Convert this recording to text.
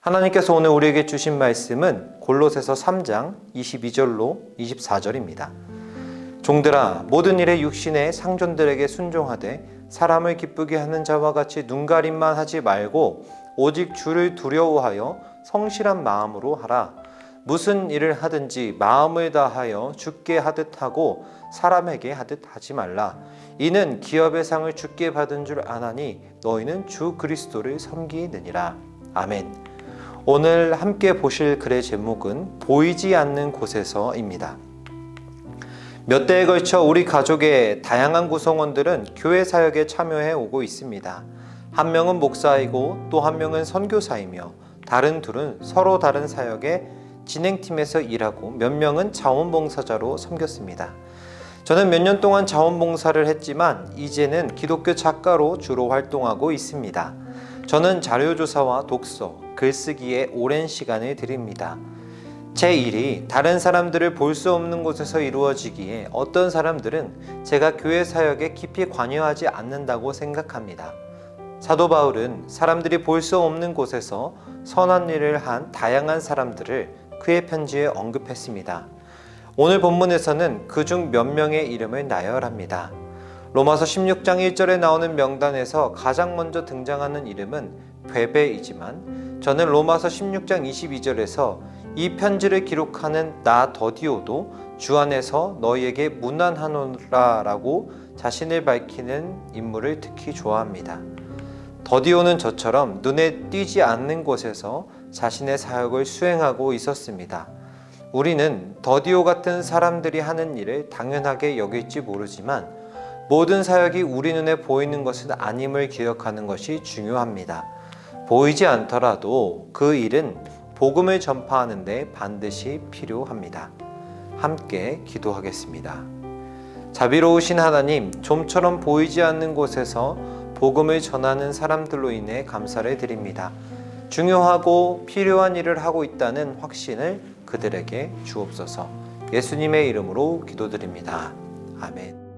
하나님께서 오늘 우리에게 주신 말씀은 골로새서 3장 22절로 24절입니다. 종들아 모든 일에 육신의 상존들에게 순종하되 사람을 기쁘게 하는 자와 같이 눈가림만 하지 말고 오직 주를 두려워하여 성실한 마음으로 하라. 무슨 일을 하든지 마음을 다하여 주께 하듯 하고 사람에게 하듯 하지 말라. 이는 기업의 상을 주께 받은 줄 아나니 너희는 주 그리스도를 섬기느니라. 아멘. 오늘 함께 보실 글의 제목은 보이지 않는 곳에서입니다. 몇 대에 걸쳐 우리 가족의 다양한 구성원들은 교회 사역에 참여해 오고 있습니다. 한 명은 목사이고 또 한 명은 선교사이며 다른 둘은 서로 다른 사역에 진행팀에서 일하고 몇 명은 자원봉사자로 섬겼습니다. 저는 몇 년 동안 자원봉사를 했지만 이제는 기독교 작가로 주로 활동하고 있습니다. 저는 자료조사와 독서, 글쓰기에 오랜 시간을 드립니다. 제 일이 다른 사람들을 볼 수 없는 곳에서 이루어지기에 어떤 사람들은 제가 교회 사역에 깊이 관여하지 않는다고 생각합니다. 사도 바울은 사람들이 볼 수 없는 곳에서 선한 일을 한 다양한 사람들을 그의 편지에 언급했습니다. 오늘 본문에서는 그중 몇 명의 이름을 나열합니다. 로마서 16장 1절에 나오는 명단에서 가장 먼저 등장하는 이름은 베베이지만 저는 로마서 16장 22절에서 이 편지를 기록하는 나 더디오도 주 안에서 너희에게 무난하노라라고 자신을 밝히는 인물을 특히 좋아합니다. 더디오는 저처럼 눈에 띄지 않는 곳에서 자신의 사역을 수행하고 있었습니다. 우리는 더디오 같은 사람들이 하는 일을 당연하게 여길지 모르지만 모든 사역이 우리 눈에 보이는 것은 아님을 기억하는 것이 중요합니다. 보이지 않더라도 그 일은 복음을 전파하는데 반드시 필요합니다. 함께 기도하겠습니다. 자비로우신 하나님, 좀처럼 보이지 않는 곳에서 복음을 전하는 사람들로 인해 감사를 드립니다. 중요하고 필요한 일을 하고 있다는 확신을 그들에게 주옵소서. 예수님의 이름으로 기도드립니다. 아멘.